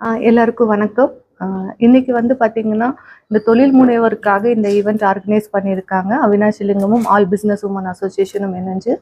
எல்லாருக்கும் வணக்கம். இன்னைக்கு வந்து பார்த்தீங்கன்னா இந்த தொழில் முனைவோருக்காக இந்த ஈவெண்ட் ஆர்கனைஸ் பண்ணியிருக்காங்க. அவினாஷ் லிங்கமும் ஆல் பிஸ்னஸ் உமன் அசோசியேஷனும் இணைஞ்சு.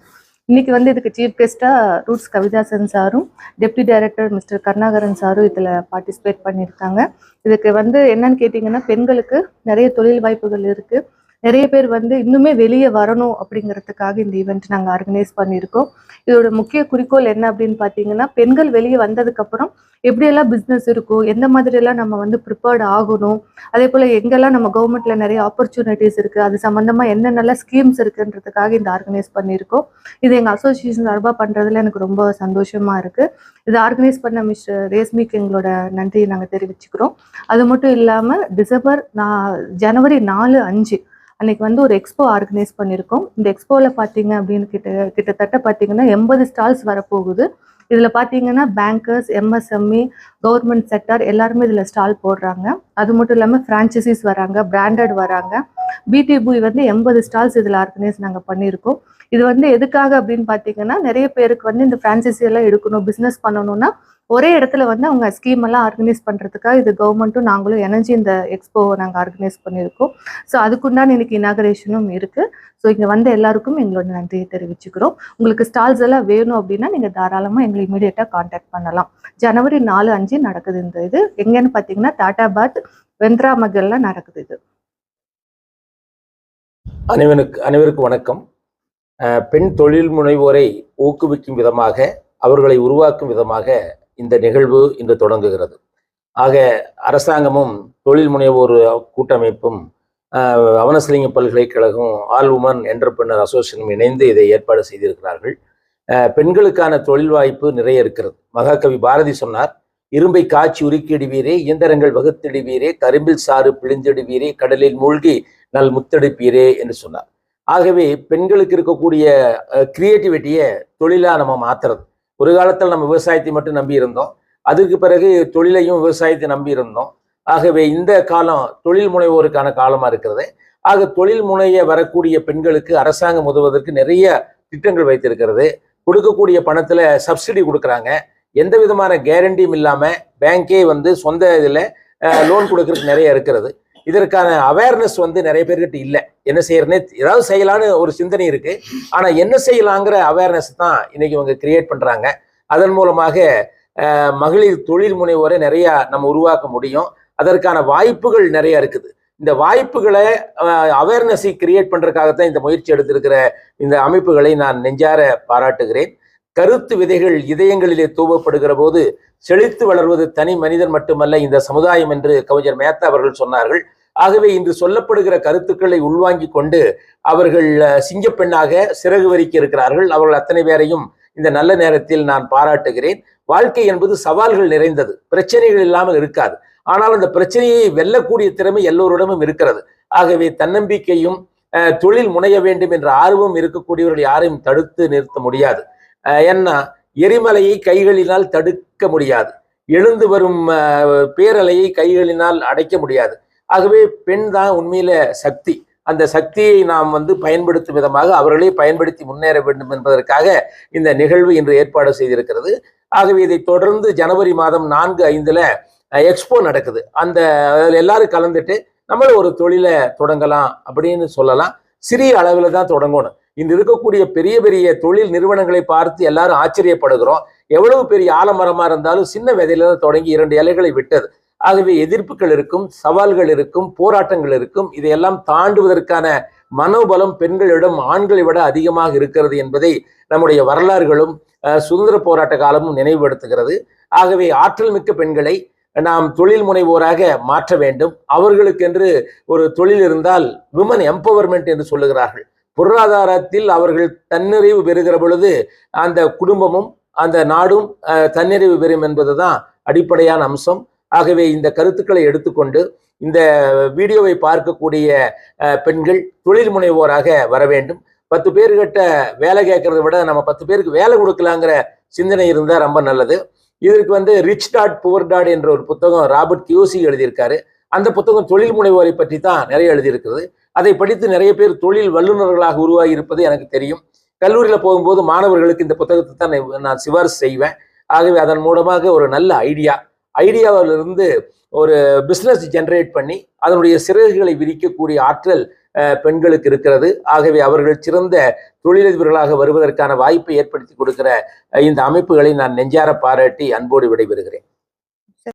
இன்னைக்கு வந்து இதுக்கு சீஃப் கெஸ்டா ரூட்ஸ் கவிதாசன் சாரும் டெப்டி டைரக்டர் மிஸ்டர் கருணாகரன் சாரும் இதில் பார்ட்டிசிபேட் பண்ணியிருக்காங்க. இதுக்கு வந்து என்னன்னு கேட்டிங்கன்னா பெண்களுக்கு நிறைய தொழில் வாய்ப்புகள் இருக்குது நிறைய பேர் வந்து இன்னுமே வெளியே வரணும் அப்படிங்கிறதுக்காக இந்த ஈவெண்ட் நாங்கள் ஆர்கனைஸ் பண்ணியிருக்கோம். இதோட முக்கிய குறிக்கோள் என்ன அப்படின்னு பார்த்தீங்கன்னா பெண்கள் வெளியே வந்ததுக்கப்புறம் எப்படியெல்லாம் பிஸ்னஸ் இருக்கும் எந்த மாதிரியெல்லாம் நம்ம வந்து ப்ரிப்பேர்ட் ஆகணும் அதே போல் எங்கெல்லாம் நம்ம கவர்மெண்ட்டில் நிறைய ஆப்பர்ச்சுனிட்டிஸ் இருக்குது அது சம்மந்தமாக என்னென்னலாம் ஸ்கீம்ஸ் இருக்குன்றதுக்காக இந்த ஆர்கனைஸ் பண்ணியிருக்கோம். இது எங்கள் அசோசியேஷன் சார்பாக பண்ணுறதுல எனக்கு ரொம்ப சந்தோஷமாக இருக்குது இது ஆர்கனைஸ் பண்ண மிஸ்டர் ரேஸ்மிக்கு எங்களோட நன்றியை நாங்கள் தெரிவிச்சுக்கிறோம். அது மட்டும் இல்லாமல் டிசம்பர் நான் ஜனவரி நாலு அஞ்சு அன்னைக்கு வந்து ஒரு எக்ஸ்போ ஆர்கனைஸ் பண்ணியிருக்கோம். இந்த எக்ஸ்போவில் பார்த்தீங்க அப்படின்னு கிட்ட கிட்டத்தட்ட பார்த்தீங்கன்னா எண்பது ஸ்டால்ஸ் வரப்போகுது. இதில் பார்த்தீங்கன்னா பேங்கர்ஸ் எம்எஸ்எம்இ கவர்மெண்ட் செக்டர் எல்லாருமே இதில் ஸ்டால் போடுறாங்க. அது மட்டும் இல்லாமல் ஃப்ரான்ச்சைசிஸ் வராங்க பிராண்டட் வராங்க. பிடிபி வந்து எண்பது ஸ்டால்ஸ் இதில் ஆர்கனைஸ் நாங்கள் பண்ணியிருக்கோம். இது வந்து எதுக்காக அப்படின்னு பார்த்தீங்கன்னா நிறைய பேருக்கு வந்து இந்த ஃப்ரான்ச்சைசி எல்லாம் எடுக்கணும் பிஸ்னஸ் பண்ணணும்னா ஒரே இடத்துல வந்து அவங்க ஸ்கீம் எல்லாம் ஆர்கனைஸ் பண்ணுறதுக்காக இது கவர்மெண்ட்டும் நாங்களும் இணைஞ்சு இந்த எக்ஸ்போவை நாங்கள் ஆர்கனைஸ் பண்ணியிருக்கோம். ஸோ அதுக்குண்டான இன்னைக்கு இனாகரேஷனும் இருக்குது ஸோ இங்கே வந்த எல்லாருக்கும் எங்களோட நன்றியை தெரிவிச்சுக்கிறோம். உங்களுக்கு ஸ்டால்ஸ் எல்லாம் வேணும் அப்படின்னா நீங்கள் தாராளமாக எங்களை இமீடியட்டாக காண்டாக்ட் பண்ணலாம். ஜனவரி நாலு அஞ்சு நடக்குது இந்த இது. எங்கேன்னு பார்த்தீங்கன்னா டாட்டாபாத் வெந்த்ரா மகல்லாம் நடக்குது இது. அனைவனுக்கு அனைவருக்கும் வணக்கம். பெண் தொழில் முனைவோரை ஊக்குவிக்கும் விதமாக அவர்களை உருவாக்கும் விதமாக இந்த நிகழ்வு இன்று தொடங்குகிறது. ஆக அரசாங்கமும் தொழில் முனைவோர் கூட்டமைப்பும் அவனசிலிங்க பல்கலைக்கழகம் ஆல் உமன் என்டர்பிரினர் அசோசியேஷனும் இணைந்து இதை ஏற்பாடு செய்திருக்கிறார்கள். பெண்களுக்கான தொழில் வாய்ப்பு நிறைய இருக்கிறது. மகாகவி பாரதி சொன்னார் இரும்பை காய்ச்சி உருக்கிடுவீரே இயந்திரங்கள் வகுத்திடுவீரே கரும்பில் சாறு பிழிந்திடுவீரே கடலில் மூழ்கி நல் முத்தெடுப்பீரே என்று சொன்னார். ஆகவே பெண்களுக்கு இருக்கக்கூடிய கிரியேட்டிவிட்டியை தொழிலாக நம்ம மாத்துறது. ஒரு காலத்தில் நம்ம விவசாயத்தை மட்டும் நம்பி இருந்தோம். அதுக்கு பிறகு தொழிலையும் விவசாயத்தை நம்பி இருந்தோம். ஆகவே இந்த காலம் தொழில் முனைவோருக்கான காலமாக இருக்கிறது. ஆக தொழில் முனைய வரக்கூடிய பெண்களுக்கு அரசாங்கம் உதவுவதற்கு நிறைய திட்டங்கள் வைத்திருக்கிறது. கொடுக்கக்கூடிய பணத்தில் சப்சிடி கொடுக்குறாங்க. எந்த விதமான கேரண்டியும் இல்லாமல் பேங்கே வந்து சொந்த இதில் லோன் கொடுக்கறதுக்கு நிறைய இருக்கிறது. இதற்கான அவேர்னஸ் வந்து நிறைய பேர்கிட்ட இல்லை. என்ன செய்யறதுனே ஏதாவது செய்யலான்னு ஒரு சிந்தனை இருக்கு. ஆனா என்ன செய்யலாங்கிற அவேர்னஸ் தான் இன்னைக்கு இவங்க கிரியேட் பண்றாங்க. அதன் மூலமாக மகளிர் தொழில் முனைவோரை நிறைய நம்ம உருவாக்க முடியும். அதற்கான வாய்ப்புகள் நிறைய இருக்குது. இந்த வாய்ப்புகளை அவேர்னஸை கிரியேட் பண்றதுக்காகத்தான் இந்த முயற்சி எடுத்திருக்கிற இந்த அமைப்புகளை நான் நெஞ்சார பாராட்டுகிறேன். கருத்து விதைகள் இதயங்களிலே தூவப்படுகிற போது செழித்து வளர்வது தனி மனிதன் மட்டுமல்ல இந்த சமுதாயம் என்று கவிஞர் மேத்தா அவர்கள் சொன்னார்கள். ஆகவே இன்று சொல்லப்படுகிற கருத்துக்களை உள்வாங்கி கொண்டு அவர்கள் சிங்கப்பெண்ணாக சிறகு வரிக்க இருக்கிறார்கள். அவர்கள் அத்தனை பேரையும் இந்த நல்ல நேரத்தில் நான் பாராட்டுகிறேன். வாழ்க்கை என்பது சவால்கள் நிறைந்தது. பிரச்சனைகள் இல்லாமல் இருக்காது. ஆனால் அந்த பிரச்சனையை வெல்லக்கூடிய திறமை எல்லோரிடமும் இருக்கிறது. ஆகவே தன்னம்பிக்கையும் தொழில் முனைய வேண்டும் என்ற ஆர்வம் இருக்கக்கூடியவர்கள் யாரையும் தடுத்து நிறுத்த முடியாது. என்ன? எரிமலையை கைகளினால் தடுக்க முடியாது. எழுந்து வரும் பேரலையை கைகளினால் அடைக்க முடியாது. ஆகவே பெண் தான் உண்மையில சக்தி. அந்த சக்தியை நாம் வந்து பயன்படுத்தும் விதமாக அவர்களே பயன்படுத்தி முன்னேற வேண்டும் என்பதற்காக இந்த நிகழ்வு இன்று ஏற்பாடு செய்திருக்கிறது. ஆகவே இதை தொடர்ந்து ஜனவரி மாதம் நான்கு ஐந்துல எக்ஸ்போ நடக்குது. அந்த அதில் எல்லாரும் கலந்துட்டு நம்மளும் ஒரு தொழிலை தொடங்கலாம் அப்படின்னு சொல்லலாம். சிறிய அளவில் தான் தொடங்கணும். இந்த இருக்கக்கூடிய பெரிய பெரிய தொழில் நிறுவனங்களை பார்த்து எல்லாரும் ஆச்சரியப்படுகிறோம். எவ்வளவு பெரிய ஆலமரமா இருந்தாலும் சின்ன விதையில தான் தொடங்கி இரண்டு இலைகளை விட்டது. ஆகவே எதிர்ப்புகள் இருக்கும் சவால்கள் இருக்கும் போராட்டங்கள் இருக்கும். இதையெல்லாம் தாண்டுவதற்கான மனோபலம் பெண்களிடம் ஆண்களை விட அதிகமாக இருக்கிறது என்பதை நம்முடைய வரலாறுகளும் சுதந்திர போராட்ட காலமும் நினைவுபடுத்துகிறது. ஆகவே ஆற்றல் மிக்க பெண்களை நாம் தொழில் முனைவோராக மாற்ற வேண்டும். அவர்களுக்கென்று ஒரு தொழில் இருந்தால் விமன் எம்பவர்மெண்ட் என்று சொல்லுகிறார்கள். பொருளாதாரத்தில் அவர்கள் தன்னிறைவு பெறுகிற பொழுது அந்த குடும்பமும் அந்த நாடும் தன்னிறைவு பெறும் என்பதுதான் அடிப்படையான அம்சம். ஆகவே இந்த கருத்துக்களை எடுத்துக்கொண்டு இந்த வீடியோவை பார்க்கக்கூடிய பெண்கள் தொழில் முனைவோராக வர வேண்டும். பத்து பேர்கிட்ட வேலை கேட்கறத விட நம்ம பத்து பேருக்கு வேலை கொடுக்கலாங்கிற சிந்தனை இருந்தால் ரொம்ப நல்லது. இதற்கு வந்து ரிச் டாட் புவர் டாட் என்ற ஒரு புத்தகம் ராபர்ட் கியூசி எழுதியிருக்காரு. அந்த புத்தகம் தொழில் முனைவோரை பற்றி தான் நிறைய எழுதியிருக்கிறது. அதை படித்து நிறைய பேர் தொழில் வல்லுநர்களாக உருவாகி இருப்பது எனக்கு தெரியும். கல்லூரியில் போகும்போது மாணவர்களுக்கு இந்த புத்தகத்தை தான் நான் நான் சிபாரிசு செய்வேன். ஆகவே அதன் மூலமாக ஒரு நல்ல ஐடியா. ஐடியாவிலிருந்து ஒரு பிஸ்னஸ் ஜென்ரேட் பண்ணி அதனுடைய சிறகுகளை விரிக்கக்கூடிய ஆற்றல் பெண்களுக்கு இருக்கிறது. ஆகவே அவர்கள் சிறந்த தொழிலதிபர்களாக வருவதற்கான வாய்ப்பை ஏற்படுத்தி கொடுக்கிற இந்த அமைப்புகளை நான் நெஞ்சார பாராட்டி அன்போடு விடைபெறுகிறேன்.